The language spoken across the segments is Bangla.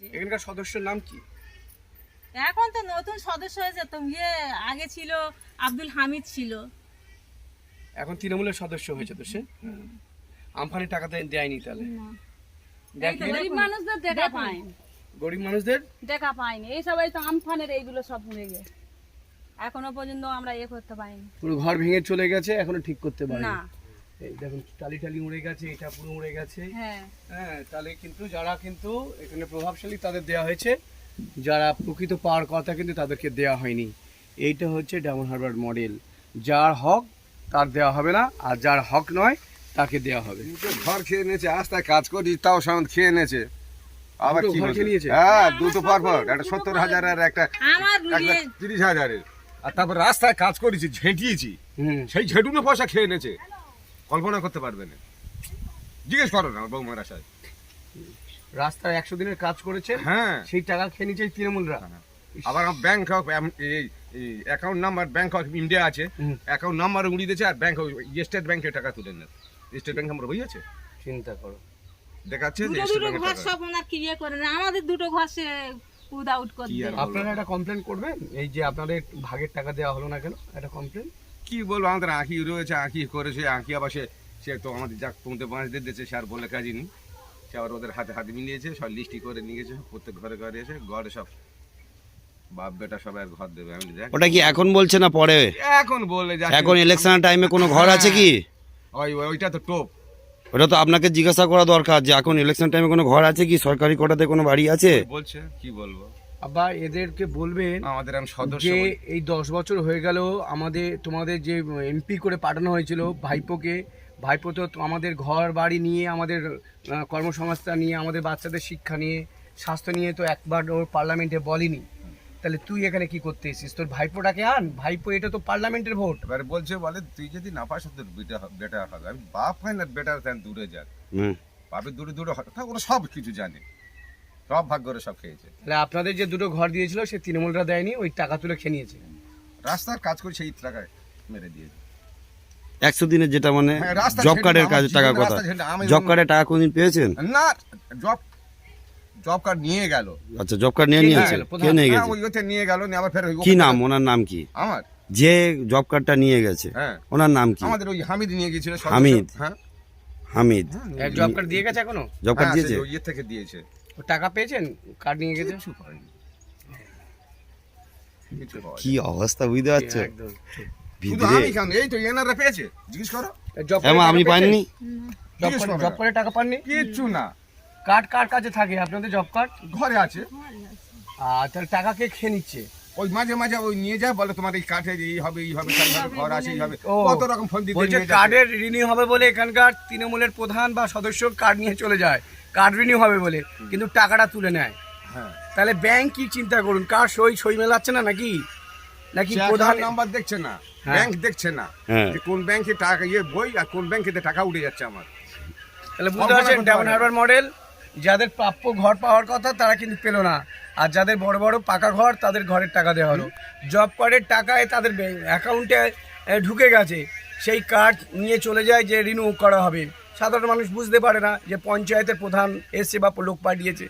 হয়েছে এখানকার সদস্যের নাম কি? এখন তো নতুন সদস্য হয়েছে তো ইয়ে আগে ছিল আব্দুল হামিদ ছিল। এখন তৃণমূলের সদস্য হয়েছে তো সে? আমফানি টাকা দেয়- দেয়নি তাহলে। দেখি গরিব মানুষদের দেখা পায়নি গরিব মানুষদের? দেখা পাইনি। এই সবাই তো আমফানের এইগুলো সব উড়ে গেছে। এখনও পর্যন্ত আমরা ইয়ে করতে পারিনি। পুরো ঘর ভেঙে চলে গেছে এখনও ঠিক করতে পারে না। এই দেখুন টালি টালি উড়ে গেছে এটা পুরো উড়ে গেছে। হ্যাঁ। হ্যাঁ তাহলে কিন্তু যারা কিন্তু এখানে প্রভাবশালী তাদের দেওয়া হয়েছে। যারা প্রকৃত পাওয়ার কথা কিন্তু তাদেরকে দেওয়া হয়নি। এইটা হচ্ছে ডায়মন্ড হারবার মডেল। যার হক তার দেওয়া হবে না আর যার হক নয় তাকে দেওয়া হবে। ঘর খেয়ে নিয়েছে আস্তায় কাজ করি তাও সামন্ত খেয়ে নিয়েছে। আবার কি ঘর খেয়ে নিয়েছে? হ্যাঁ দুটো একটা সত্তর হাজারের একটা আমার একটা তিরিশ হাজারের। আর তারপর রাস্তায় কাজ করেছি ঝেঁটিয়েছি। হুম। সেই ঝেঁটুনো পয়সা খেয়ে নিয়েছে। কল্পনা করতে পারবে না। জিজ্ঞেস করো না বৌমার আশায়। রাস্তায় একশো দিনের কাজ করেছে হ্যাঁ। সেই টাকা খেয়ে নিয়েছে এই তৃণমূলরা আবার ব্যাংক অফ এই account number bank of India আছে। অ্যাকাউন্ট নাম্বার উড়িয়ে দিয়েছে আর ব্যাংক স্টেট ব্যাংকে টাকা তুলে নেয় স্টেট ব্যাংক আমার বই আছে? চিন্তা করো। দেখাচ্ছে যে স্টেট ঘর সব ওনার ক্লিয়ার করে না আমাদের দুটো ঘর সে করে আপনারা একটা কমপ্লেন করবেন? এই যে আপনাদের ভাগের টাকা দেওয়া হলো না কেন? একটা কমপ্লেন কি বলব? আমাদের আঁকি রয়েছে আঁকি করেছে আঁকি আবার সে সে তো আমাদের যাক পৌঁতে বাঁশ দিয়ে দিয়েছে সে আর বলে কাজই নেই। সে আবার ওদের হাতে হাতে মিলিয়েছে সব লিস্টি করে নিয়ে গেছে প্রত্যেক ঘরে ঘরে এসে ঘরে সব বাপ বেটা সবাই ঘর দেবে। আমি দেখ ওটা কি এখন বলছে না পরে? এখন বলে এখন ইলেকশনের টাইমে কোনো ঘর আছে কি? ওই- ওইটা তো টোপ। ওটা তো আপনাকে জিজ্ঞাসা করা দরকার যে এখন ইলেকশন টাইমে কোনো ঘর আছে কি? সরকারি কোটাতে কোনো বাড়ি আছে? বলছে কি বলব? আবার এদেরকে বলবেন আমাদের আমি সদস্য যে এই দশ বছর হয়ে গেল আমাদের তোমাদের যে এমপি করে পাঠানো হয়েছিল ভাইপোকে ভাইপো তো আমাদের ঘর বাড়ি নিয়ে আমাদের আহ, কর্মসংস্থান নিয়ে আমাদের বাচ্চাদের শিক্ষা নিয়ে স্বাস্থ্য নিয়ে তো একবার ওর পার্লামেন্টে বলেনি। তাহলে তুই এখানে কি করতে এসেছিস? তোর ভাইপোটাকে আন। ভাইপো এটা তো পার্লামেন্টের ভোট। এবারে বলছে বলে তুই যদি না পাস তোর বেটা বেটার হবে। আমি বাপ হয় না বেটার দেন দূরে যাক। হুম। বাপের দূরে দূরে হয় তা ওরা সব কিছু জানে। সব ভাগ করে সব খেয়েছে। তাহলে আপনাদের যে দুটো ঘর দিয়েছিল সে তৃণমূলরা দেয়নি ওই টাকা তুলে খেয়ে নিয়েছে রাস্তার কাজ করে সেই টাকায় মেরে দিয়েছে। একশো দিনের যেটা মানে হ্যাঁ, জব কার্ডের আমার কাজের জীবনে কথা। জব কার্ডের টাকা কোনদিন পেয়েছেন? না জব জব কার্ড নিয়ে গেল। আচ্ছা জব কার্ড নিয়ে নিয়েছে? কে নিয়ে হ্যাঁ, গেছে? ওই ওতে নিয়ে গেল নিয়ে আবার ফের ওই- কি নাম? ওনার নাম কি? আমার? যে জব কার্ডটা নিয়ে গেছে হ্যাঁ। ওনার নাম কি? আমাদের ওই হামিদ নিয়ে গিয়েছিল হামিদ। হ্যাঁ। হামিদ। জব কার্ড দিয়ে গেছে এখনও? জব কার্ড হ্যাঁ, দিয়েছে? ওই ইয়ে থেকে দিয়েছে। টাকা পেয়েছেন? কার্ড নিয়ে গেছে? কিছু করেনি। কি অবস্থা বুঝতে পারছ? আমি জব করে। টাকা পাননি? কিচ্ছু না। কার্ড কার কাছে থাকে? আপনাদের জব কার্ড ঘরে আছে। আর তাহলে টাকা কে খেয়ে নিচ্ছে? ওই মাঝে মাঝে ওই নিয়ে যায় বলে তোমার এই এই হবে এই হবে সেই ঘর আছে এই হবে। ও, কত রকম ফোন দিতে। কার্ডের রিনিউ হবে বলে এখানকার তৃণমূলের প্রধান বা সদস্য কার্ড নিয়ে চলে যায়। কার্ড রিনিউ হবে বলে কিন্তু টাকাটা তুলে নেয়। হ্যাঁ। তাহলে ব্যাংক কি চিন্তা করুন? কার সই সই মেলাচ্ছে না নাকি? নাকি প্রধান নাম্বার দেখছে না। ব্যাংক দেখছে না হ্যাঁ। যে কোন ব্যাংকে টাকা ইয়ে বই আর কোন ব্যাংকে টাকা উঠে যাচ্ছে আমার। তাহলে বুঝতে পারছেন করতে ডায়মন্ড পারে না। হারবার মডেল যাদের প্রাপ্য ঘর পাওয়ার কথা তারা কিন্তু পেল না। আর যাদের বড় বড় পাকা ঘর তাদের ঘরের টাকা দেওয়া হলো। জব কার্ডের টাকায় তাদের অ্যাকাউন্টে ঢুকে গেছে। সেই কার্ড নিয়ে চলে যায় যে রিনিউ করা হবে। সাধারণ মানুষ বুঝতে পারে না যে পঞ্চায়েতের প্রধান এসছে বা লোক পাঠিয়েছে।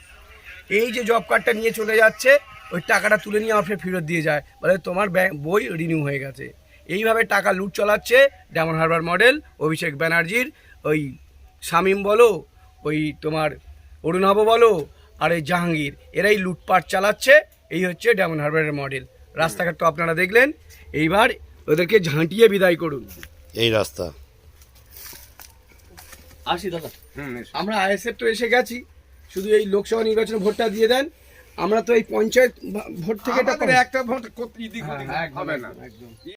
এই যে জব কার্ডটা নিয়ে চলে যাচ্ছে, ওই টাকাটা তুলে নিয়ে আমার ফেরত দিয়ে যায়। বলে তোমার ব্যাংক বই রিনিউ হয়ে গেছে। এইভাবে টাকা লুট চালাচ্ছে ডায়মন্ড হারবার মডেল অভিষেক ব্যানার্জির, ওই শামিম বলো, ওই তোমার অরুণাভ বলো, আর এই জাহাঙ্গীর। এরাই লুটপাট চালাচ্ছে। এই হচ্ছে ডায়মন্ড হারবারের মডেল রাস্তাঘাট তো আপনারা দেখলেন। এইবার ওদেরকে ঝাঁটিয়ে বিদায় করুন। এই রাস্তা। আসি দাদা। আমরা আইএসএফ তো এসে গেছি। শুধু এই লোকসভা নির্বাচনে ভোটটা দিয়ে দেন। আমরা তো এই পঞ্চায়েত ভোট থেকে একটা ভোট হ্যাঁ, হবে না। একদম।